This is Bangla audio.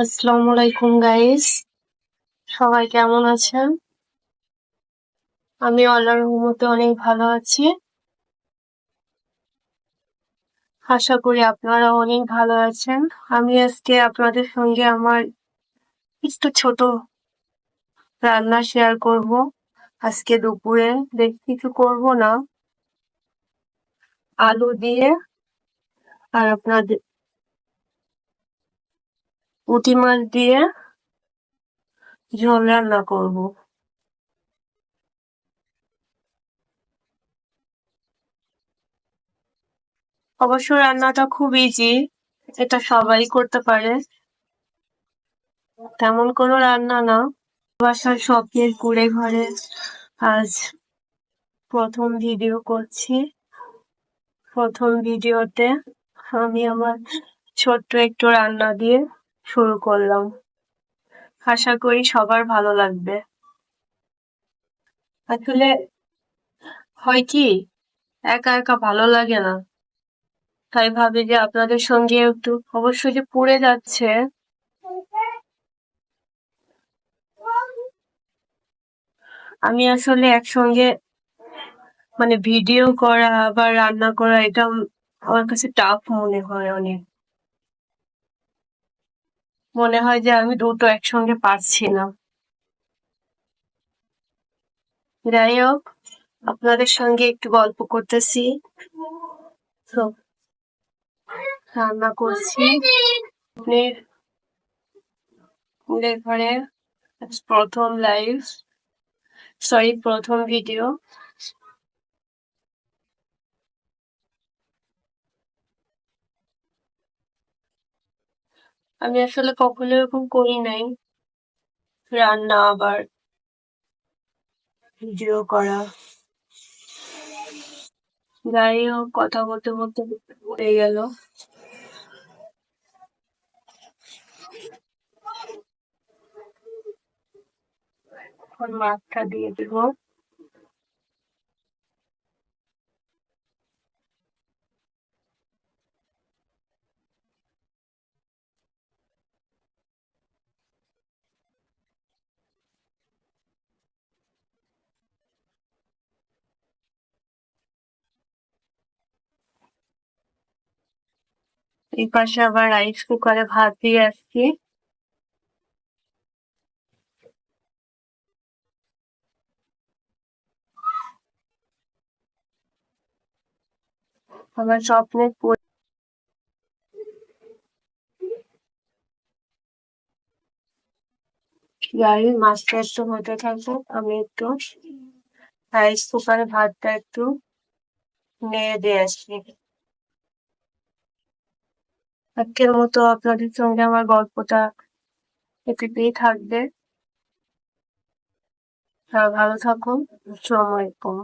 আসসালামু আলাইকুম গাইস সবাই কেমন আছেন? আমি আল্লাহর রহমতে অনেক ভালো আছি। আশা করি আপনারা অনেক ভালো আছেন। আমি আজকে আপনাদের সঙ্গে আমার একটু ছোট রান্না শেয়ার করব। আজকে দুপুরে বেশ কিছু করব না। আলু দিয়ে আর আপনাদের পুঁটি মাছ দিয়ে ঝোল রান্না করব। অবশ্য রান্নাটা খুব ইজি এটা সবাই করতে পারে। তেমন কোনো রান্না না। বাসার শখের কুড়ে ঘরে আজ প্রথম ভিডিও করছি। প্রথম ভিডিওতে আমি আমার ছোট্ট একটু রান্না দিয়ে শুরু করলাম। আশা করি সবার ভালো লাগবে। আসলে হয় কি, একা একা ভালো লাগে না। তাই ভাবি যে আপনাদের সঙ্গে একটু অবশ্যই যে পড়ে যাচ্ছে। আমি আসলে একসঙ্গে মানে ভিডিও করা বা রান্না করা এটা আমার কাছে টাফ মনে হয় অনেক। মনে হয় যে আমি দুটো একসঙ্গে পারছি না যাই হোক, আপনাদের সঙ্গে একটু গল্প করতেছি। রান্না করছি। ঘরে প্রথম লাইভ সরি প্রথম ভিডিও আমি আসলে কখনো এরকম করি নাই। রান্না আবার ভিডিও করা। যাই হোক কথা বলতে বলতে হয়ে গেল। এখন মাছটা দিয়ে দিব। এই পাশে আবার রাইস কুকারে ভাত দিয়ে আসছি। আমার স্বপ্নের যাই মাছটা একটু হতে থাকুক, আমি একটু রাইস কুকারে ভাতটা একটু নেড়ে দিয়ে আসছি। আজকের মতো আপনাদের সঙ্গে আমার গল্পটা এটিতেই থাকবে। ভালো থাকুন। সময় আলাইকুম।